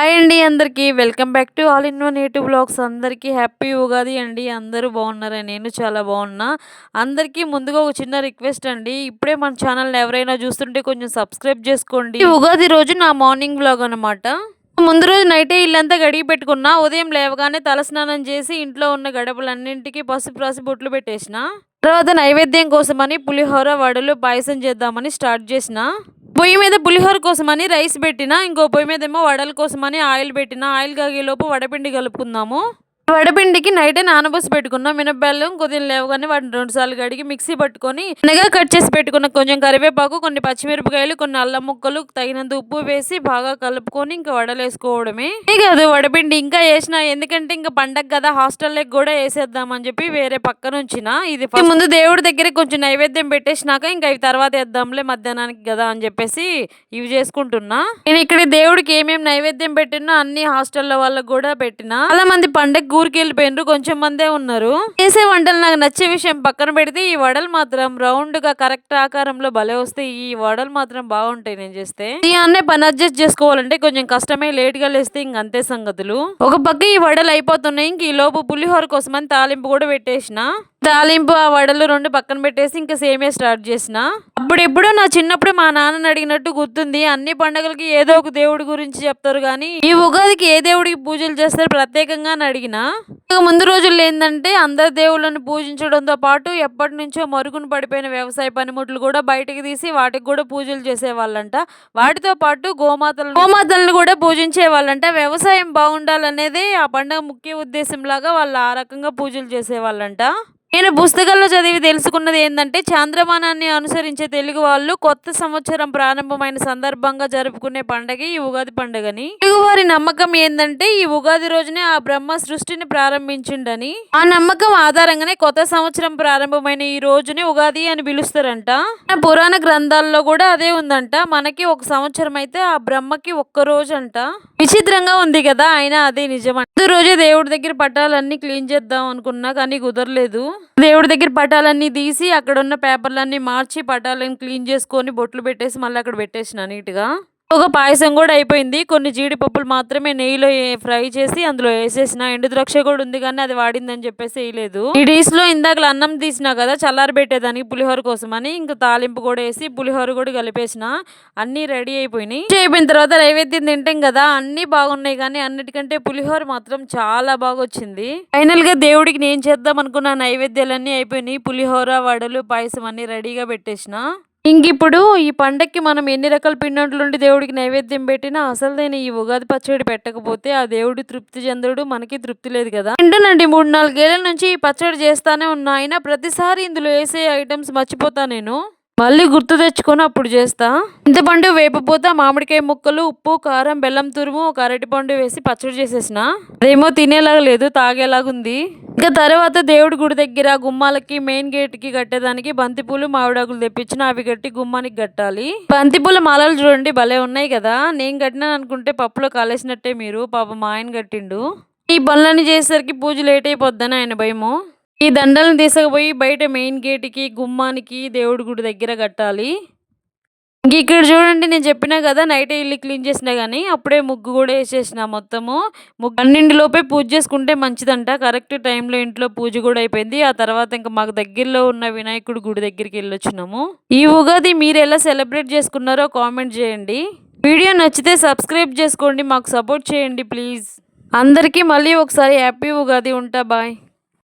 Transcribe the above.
Hi అండి అందరికీ. Welcome back to all in one native blogs. అందరికీ హ్యాపీ ఉగాది అండి. అందరూ బాగున్నారా? నేను చాలా బాగున్నా. అందరికీ ముందుగా ఒక చిన్న రిక్వెస్ట్ అండి. ఇప్పుడే మన ఛానల్ ఎవరైనా చూస్తుంటే కొంచెం సబ్స్క్రైబ్ చేసుకోండి. ఉగాది రోజు నా మార్నింగ్ బ్లాగ్ అనమాట ముందు రోజు నైటే ఇల్లంతా గడిగి పెట్టుకున్నా ఉదయం లేవగానే తలస్నానం చేసి ఇంట్లో ఉన్న గడపలన్నింటికి పసుపు రాసి బొట్లు పెట్టేసిన. తర్వాత నైవేద్యం కోసమని పులిహోర వడలు పాయసం చేద్దామని స్టార్ట్ చేసిన. పొయ్యి మీద పులిహోర కోసమని రైస్ పెట్టిన ఇంకో పొయ్యి మీద ఏమో వడల కోసమని ఆయిల్ పెట్టిన ఆయిల్ కాగేలోపు వడపిండి కలుపుకుందాము. వడపిండికి నైటే నానబోసి పెట్టుకున్నా. మినపబెల్లం కొద్దిగా లేవగానే వాటిని రెండు సార్లు కడిగి మిక్సీ పట్టుకొని చిన్నగా కట్ చేసి పెట్టుకున్న కొంచెం కరివేపాకు కొన్ని పచ్చిమిరపకాయలు కొన్ని అల్లం ముక్కలు తగినంత ఉప్పు వేసి బాగా కలుపుకొని ఇంకా వడలేసుకోవడమే. కాదు వడపిండి ఇంకా వేసిన ఎందుకంటే ఇంకా పండగ కదా హాస్టల్లోకి కూడా వేసేద్దామని చెప్పి వేరే పక్క నుంచిన. ఇది ముందు దేవుడి దగ్గర కొంచెం నైవేద్యం పెట్టేసినాక ఇంకా ఇవి తర్వాత వేద్దాంలే మధ్యాహ్నానికి కదా అని చెప్పేసి ఇవి చేసుకుంటున్నా. నేను ఇక్కడ దేవుడికి ఏమేమి నైవేద్యం పెట్టినా అన్ని హాస్టల్లో వాళ్ళకి కూడా పెట్టిన. చాలా మంది పండగ ఊరికి వెళ్ళిపోయినరు కొంచెం మందే ఉన్నారు. చేసే వంటలు నాకు నచ్చే విషయం పక్కన పెడితే ఈ వడలు మాత్రం రౌండ్గా కరెక్ట్ ఆకారంలో భలే వస్తాయి ఈ వడలు మాత్రం బాగుంటాయి నేను చేస్తే. ఈ పని అడ్జస్ట్ చేసుకోవాలంటే కొంచెం కష్టమే లేట్గా లేస్తే ఇంక అంతే సంగతులు. ఒక పక్క ఈ వడలు అయిపోతున్నాయి ఇంక ఈ లోపు పులిహోర కోసమని తాలింపు కూడా పెట్టేసిన. తాలింపు ఆ వడలు రెండు పక్కన పెట్టేసి ఇంకా సేమే స్టార్ట్ చేసిన. అప్పుడెప్పుడో నా చిన్నప్పుడు మా నాన్నని అడిగినట్టు గుర్తుంది. అన్ని పండుగలకి ఏదో ఒక దేవుడి గురించి చెప్తారు కానీ ఈ ఉగాదికి ఏ దేవుడికి పూజలు చేస్తారు ప్రత్యేకంగా అని అడిగిన ఇక ముందు రోజుల్లో ఏంటంటే అందరు దేవుళ్ళని పూజించడంతో పాటు ఎప్పటి నుంచో మరుగున పడిపోయిన వ్యవసాయ పనిముట్లు కూడా బయటకు తీసి వాటికి కూడా పూజలు చేసేవాళ్ళంట. వాటితో పాటు గోమాతలు గోమాతలను కూడా పూజించే వాళ్ళంట వ్యవసాయం బాగుండాలనేది ఆ పండుగ ముఖ్య ఉద్దేశం లాగా వాళ్ళు ఆ రకంగా పూజలు చేసేవాళ్ళంట. నేను పుస్తకాల్లో చదివి తెలుసుకున్నది ఏంటంటే చాంద్రమానాన్ని అనుసరించే తెలుగు వాళ్ళు కొత్త సంవత్సరం ప్రారంభమైన సందర్భంగా జరుపుకునే పండగ ఈ ఉగాది పండుగని. తెలుగువారి నమ్మకం ఏంటంటే ఈ ఉగాది రోజునే ఆ బ్రహ్మ సృష్టిని ప్రారంభించిండని. ఆ నమ్మకం ఆధారంగానే కొత్త సంవత్సరం ప్రారంభమైన ఈ రోజుని ఉగాది అని పిలుస్తారంట. పురాణ గ్రంథాల్లో కూడా అదే ఉందంట. మనకి ఒక సంవత్సరం అయితే ఆ బ్రహ్మకి ఒక్క రోజు అంట విచిత్రంగా ఉంది కదా అయినా అదే నిజం రోజే దేవుడి దగ్గర పట్టాలన్నీ క్లీన్ చేద్దాం అనుకున్నా కానీ కుదరలేదు. దేవుడి దగ్గర పటాలన్నీ తీసి అక్కడ ఉన్న పేపర్లన్నీ మార్చి పటాలను క్లీన్ చేసుకొని బొట్లు పెట్టేసి మళ్ళీ అక్కడ పెట్టేసిన నీట్గా. ఒక పాయసం కూడా అయిపోయింది. కొన్ని జీడిపప్పులు మాత్రమే నెయ్యిలో ఫ్రై చేసి అందులో వేసేసిన ఎండు ద్రాక్ష కూడా ఉంది కానీ అది వాడిందని చెప్పేసి వేయలేదు. ఈ డీస్లో ఇందాక అన్నం తీసినా కదా చల్లారి పెట్టేదానికి పులిహోర కోసం అని ఇంకా తాలింపు కూడా వేసి పులిహోర కూడా కలిపేసిన. అన్ని రెడీ అయిపోయినాయి. అయిపోయిన తర్వాత నైవేద్యం తింటాం కదా అన్ని బాగున్నాయి కానీ అన్నిటికంటే పులిహోర మాత్రం చాలా బాగా వచ్చింది. ఫైనల్గా దేవుడికి నేను చేద్దాం అనుకున్న నైవేద్యాలన్నీ అయిపోయినాయి. పులిహోర వడలు పాయసం అన్ని రెడీగా పెట్టేసిన. ఇంకిప్పుడు ఈ పండక్కి మనం ఎన్ని రకాల పిండి దేవుడికి నైవేద్యం పెట్టినా అసలుదైన ఈ ఉగాది పచ్చడి పెట్టకపోతే ఆ దేవుడి తృప్తి చెందడు మనకి తృప్తి లేదు కదా. ఏంటనండి మూడు నాలుగేళ్ళ నుంచి ఈ పచ్చడి చేస్తానే ఉన్నా. అయినా ప్రతిసారి ఇందులో వేసే ఐటమ్స్ మర్చిపోతా నేను. మళ్ళీ గుర్తు తెచ్చుకొని అప్పుడు చేస్తా. చింతపండు వేపపూత మామిడికాయ ముక్కలు ఉప్పు కారం బెల్లం తురుము ఒక అరటిపండు వేసి పచ్చడి చేసేసిన. అదేమో తినేలాగా లేదు తాగేలాగుంది ఇంకా తర్వాత దేవుడి గుడి దగ్గర గుమ్మాలకి మెయిన్ గేట్కి కట్టేదానికి బంతిపూలు మామిడాకులు తెప్పించిన అవి కట్టి గుమ్మానికి కట్టాలి. బంతిపూల మాలలు చూడండి భలే ఉన్నాయి కదా. నేను కట్టినాను అనుకుంటే పప్పులో కాలేసినట్టే మీరు. పాప మా ఆయన కట్టిండు. ఈ పనులన్నీ చేసేసరికి పూజ లేట్ అయిపోద్దని ఆయన భయము. ఈ దండలను తీసుకుపోయి బయట మెయిన్ గేట్కి గుమ్మానికి దేవుడి గుడి దగ్గర కట్టాలి. ఇంక ఇక్కడ చూడండి నేను చెప్పినా కదా నైట్ ఇల్లు క్లీన్ చేసినా కానీ అప్పుడే ముగ్గు కూడా వేసేసిన మొత్తము. ముగ్గు లోపే పూజ చేసుకుంటే మంచిదంట. కరెక్ట్ టైంలో ఇంట్లో పూజ కూడా అయిపోయింది. ఆ తర్వాత ఇంకా మాకు దగ్గరలో ఉన్న వినాయకుడు గుడి దగ్గరికి వెళ్ళొచ్చినాము. ఈ ఉగాది మీరు ఎలా సెలబ్రేట్ చేసుకున్నారో కామెంట్ చేయండి. వీడియో నచ్చితే సబ్స్క్రైబ్ చేసుకోండి. మాకు సపోర్ట్ చేయండి ప్లీజ్ అందరికీ మళ్ళీ ఒకసారి హ్యాపీ ఉగాది ఉంటా. బాయ్